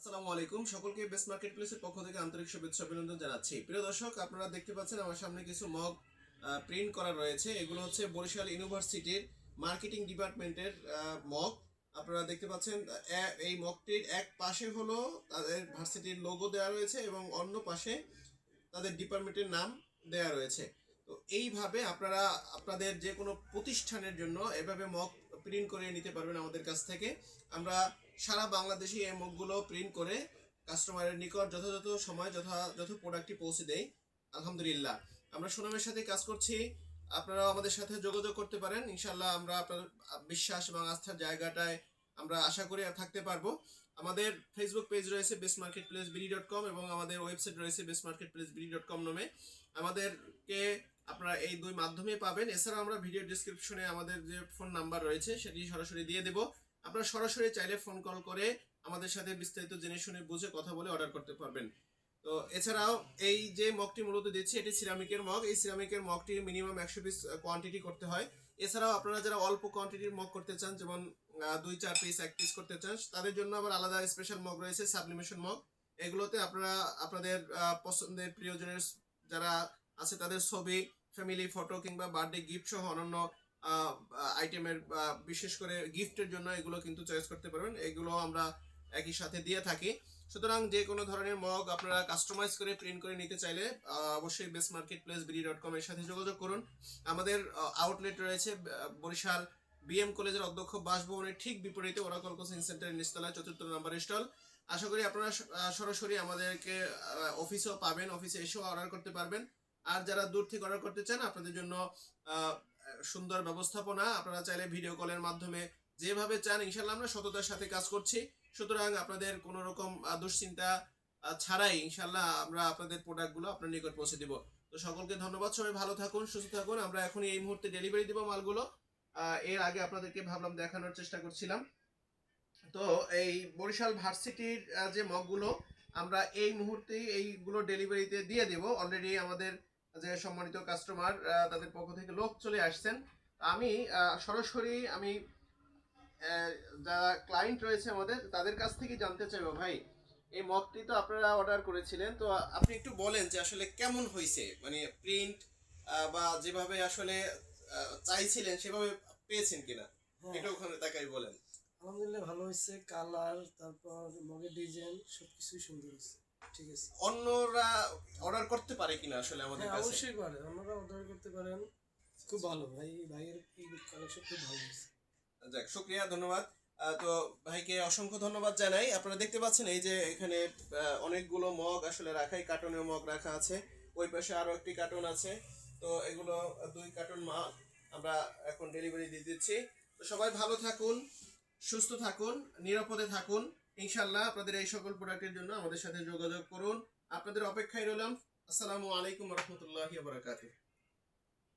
আসসালামু আলাইকুম। সকলকে বেস্ট মার্কেট প্লেসের পক্ষ থেকে আন্তরিক শুভেচ্ছা, অভিনন্দন জানাচ্ছি। প্রিয় দর্শক, আপনারা দেখতে পাচ্ছেন আমার সামনে কিছু মগ প্রিন্ট করা রয়েছে। এগুলো হচ্ছে বরিশাল ইউনিভার্সিটির মার্কেটিং ডিপার্টমেন্টের মগ আপনারা দেখতে পাচ্ছেন এই মগটির এক পাশে হলো তাদের ভার্সিটির লোগো দেওয়া রয়েছে এবং অন্য পাশে তাদের ডিপার্টমেন্টের নাম দেওয়া রয়েছে। তো এইভাবে আপনারা আপনাদের যে কোনো প্রতিষ্ঠানের জন্য এভাবে মগ প্রিন্ট করে নিতে পারবেন আমাদের কাছ থেকে। আমরা সারা বাংলাদেশে এই মগগুলো প্রিন্ট করে কাস্টমারের নিকট যথাযথ সময় যথাযথ প্রোডাক্টটি পৌঁছে দেই। আলহামদুলিল্লাহ। আমরা সুনামের সাথে কাজ করছি। আপনারাও আমাদের সাথে যোগাযোগ করতে পারেন। ইনশাল্লাহ আমরা আপনার বিশ্বাস এবং আস্থার জায়গাটায় আমরা আশা করি থাকতে পারব। আমাদের ফেসবুক পেজ রয়েছে best market place BD dot com এবং আমাদের ওয়েবসাইট রয়েছে best market place BD dot com নামে। আমাদেরকে আপনারা এই দুই মাধ্যমে পাবেন। এছাড়াও আমরা ভিডিও ডিসক্রিপশনে আমাদের যে ফোন নাম্বার রয়েছে, সেটি সরাসরি দিয়ে দেব। আপনারা সরাসরি চাইলে ফোন কল করে আমাদের সাথে বিস্তারিত জেনে শুনে বুঝে কথা বলে অর্ডার করতে পারবেন। তো এছাড়াও এই যে মগটি মূলত দিচ্ছি, এটি সিরামিকের মগ এই সিরামিকের মগটি মিনিমাম একশো পিস কোয়ান্টিটি করতে হয়। এছাড়াও আপনারা যারা অল্প কোয়ান্টিটির মগ করতে চান, যেমন দুই, চার পিস এক পিস করতে চান, তাদের জন্য আবার আলাদা স্পেশাল মগ রয়েছে সাবলিমেশন মগ এগুলোতে আপনারা আপনাদের পছন্দের প্রিয়জনের, যারা আছে তাদের ছবি ফ্যামিলি ফটো কিংবা বার্থডে গিফট সহ অন্যান্য আইটেমের বিশেষ করে গিফটের জন্য এগুলো কিন্তু চয়েস করতে পারবেন। এগুলো আমরা একই সাথে দিয়ে থাকি। সুতরাং যে কোনো ধরনের মগ আপনারা কাস্টমাইজ করে প্রিন্ট করে নিতে চাইলে অবশ্যই best market place BD dot com এর সাথে যোগাযোগ করুন। আমাদের আউটলেট রয়েছে বরিশাল বিএম কলেজের অধ্যক্ষ বাসভবনের ঠিক বিপরীতে ওরাকল কোচিং সেন্টারের নিচতলায় চতুর্থ নম্বর স্টল। আশা করি আপনারা সরাসরি আমাদেরকে অফিসেও পাবেন অফিসে এসেও অর্ডার করতে পারবেন। আর যারা দূর থেকে অর্ডার করতে চান, আপনাদের জন্য সুন্দর ব্যবস্থাপনা, আপনারা চাইলে ভিডিও কলের মাধ্যমে যেভাবে চান ইনশাল্লাহ আমরা সততার সাথে কাজ করছি। সুতরাং আপনাদের কোনো রকম দুশ্চিন্তা ছাড়াই ইনশাল্লাহ আমরা আপনাদের প্রোডাক্টগুলো আপনার নিকট পৌঁছে দিব। তো সকলকে ধন্যবাদ, সবাই ভালো থাকুন, সুস্থ থাকুন। আমরা এখনই এই মুহূর্তে ডেলিভারি দিব মালগুলো। এর আগে আপনাদেরকে ভাবলাম দেখানোর চেষ্টা করছিলাম। তো এই বরিশাল ভার্সিটির যে মগগুলো আমরা এই মুহূর্তেই এইগুলো ডেলিভারিতে দিয়ে দেব। অলরেডি আমাদের যে সম্মানিত কাস্টমার তাদের পক্ষ থেকে লোক চলে আসছেন। আমি সরাসরি আমি যারা ক্লায়েন্ট রয়েছে আমাদের তাদের কাছ থেকে জানতে চাইব ভাই এই মগটি তো আপনারা অর্ডার করেছিলেন। তো আপনি একটু বলেন যে আসলে কেমন হয়েছে? মানে প্রিন্ট বা যেভাবে আসলে চাইছিলেন সেভাবে পেয়েছেন কিনা? হ্যাঁ। এটা ওখানে তাকাই বলেন। আলহামদুলিল্লাহ ভালো হয়েছে কালার তারপর মগের ডিজাইন সবকিছুই সুন্দর হয়েছে ঠিক আছে। অন্যরা অর্ডার করতে পারে কিনা আসলে আমাদের হ্যাঁ কাছে? অবশ্যই পারে। আপনারা অর্ডার করতে পারেন। খুব ভালো। ভাই ভাইয়ের এই কালেকশন খুব ভালো হয়েছে যাক শুক্রিয়া ধন্যবাদ। তো ভাইকে অসংখ্য ধন্যবাদ জানাই। আপনারা দেখতে পাচ্ছেন এই যে এখানে অনেকগুলো মগ আসলে রাখাই কার্টনের মগ রাখা আছে। ওই পাশে আরও একটি কার্টন আছে। তো এগুলো দুই কার্টন মগ আমরা এখন ডেলিভারি দিয়ে দিচ্ছি। তো সবাই ভালো থাকুন। সুস্থ থাকুন, নিরাপদে থাকুন। ইনশাল্লাহ আপনাদের এই সকল প্রোডাক্টের জন্য আমাদের সাথে যোগাযোগ করুন। আপনাদের অপেক্ষায় রইলাম। আসসালামু আলাইকুম রহমতুল্লাহ বারাকাতুহ।